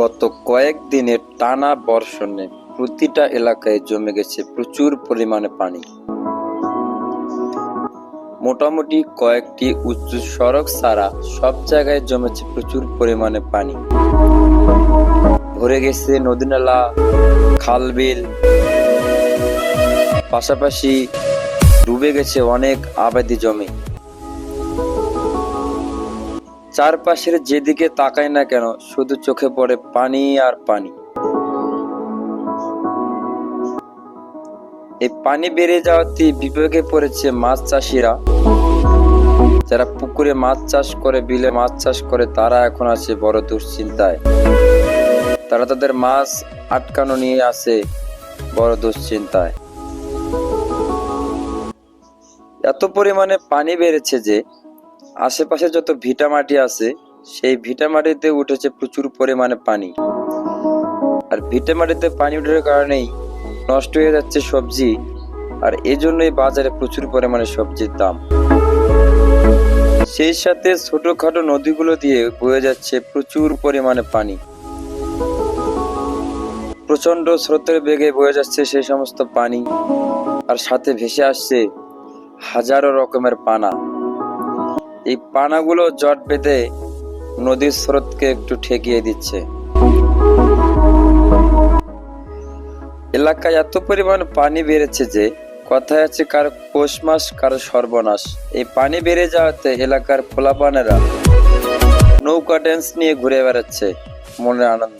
গত কয়েকদিনের টানা বর্ষণে প্রতিটা এলাকায় জমে গেছে প্রচুর পরিমাণে পানি। মোটামুটি কয়েকটি উচ্চ সড়ক ছাড়া সব জায়গায় জমেছে প্রচুর পরিমাণে পানি। ভরে গেছে নদী নালা খাল বিল পাশাপাশি ডুবে গেছে অনেক আবাদি জমি। চারপাশের যেদিকে তাকাই না কেন, শুধু চোখে পড়ে পানি আর পানি। এই পানি বেড়ে যাওয়াতে বিপাকে পড়েছে মাছ চাষিরা। যারা পুকুরে মাছ চাষ করে, বিলে মাছ চাষ করে, তারা এখন আছে বড় দুশ্চিন্তায়। তারা তাদের মাছ আটকানো নিয়ে আছে বড় দুশ্চিন্তায়। এত পরিমাণে পানি বেড়েছে যে আশেপাশে যত ভিটা মাটি আছে, সেই ভিটা মাটিতে উঠেছে প্রচুর পরিমাণে পানি। আর ভিটা মাটিতে পানি উঠার কারণেই নষ্ট হয়ে যাচ্ছে সবজি, আর এজন্যই বাজারে প্রচুর পরিমাণে সবজির দাম। সেই সাথে ছোটখাটো নদীগুলো দিয়ে বয়ে যাচ্ছে প্রচুর পরিমাণে পানি। প্রচণ্ড স্রোতের বেগে বয়ে যাচ্ছে সেই সমস্ত পানি, আর সাথে ভেসে আসছে হাজারো রকমের পানা। এই পানাগুলো জট বেঁধে নদীর স্রোতকে একটু ঠেকিয়ে দিচ্ছে। এলাকায় এত পরিমাণ পানি বেড়েছে যে কথায় আছে কার পৌষ মাস, কার সর্বনাশ। এই পানি বেড়ে যাওয়াতে এলাকার পোলাপানেরা নৌকা ড্যান্স নিয়ে ঘুরে বেড়াচ্ছে। মনের আনন্দ।